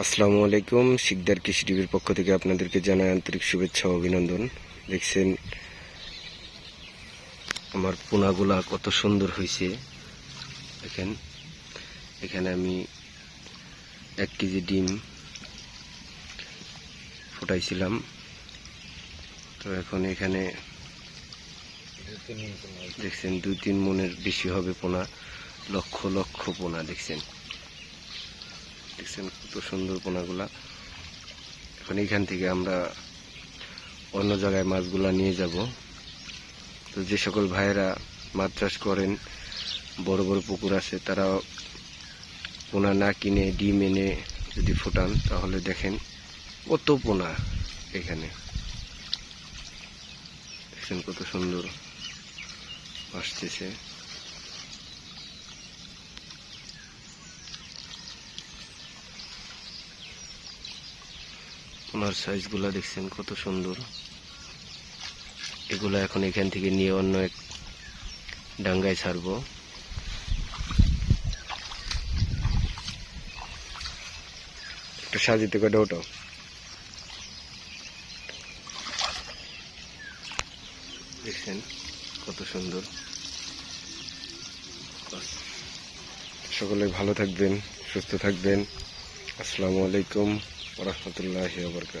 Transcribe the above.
আসসালামু আলাইকুম। শিকদার কৃষি টিভির পক্ষ থেকে আপনাদেরকে জানাই আন্তরিক শুভেচ্ছা ও অভিনন্দন। দেখছেন আমার পোনাগুলা কত সুন্দর হয়েছে দেখেন, এখানে আমি এক কেজি ডিম ফুটাইছিলাম। তো এখন এখানে দেখছেন, দুই তিন মনের বেশি হবে পোনা, লক্ষ লক্ষ পোনা, দেখছেন। দেখছেন কত সুন্দর পোনাগুলা। এখন এখান থেকে আমরা অন্য জায়গায় মাছগুলা নিয়ে যাব। তো যে সকল ভাইয়েরা মাছ চাষ করেন, বড় বড় পুকুর আছে তারা পোনা না কিনে, ডিম এনে যদি ফুটান, তাহলে দেখেন কত পোনা এখানে। দেখছেন কত সুন্দর আসতেছে। ওনার সাইজগুলো দেখছেন, কত সুন্দর। এগুলো এখন এখান থেকে নিয়ে অন্য এক ডাঙ্গায় ছাড়বো। একটু সাজিতে কটা ওটাও দেখছেন, কত সুন্দর। সকলে ভালো থাকবেন, সুস্থ থাকবেন। আসসালামু আলাইকুম। রহমতুল্লাহ বরকাত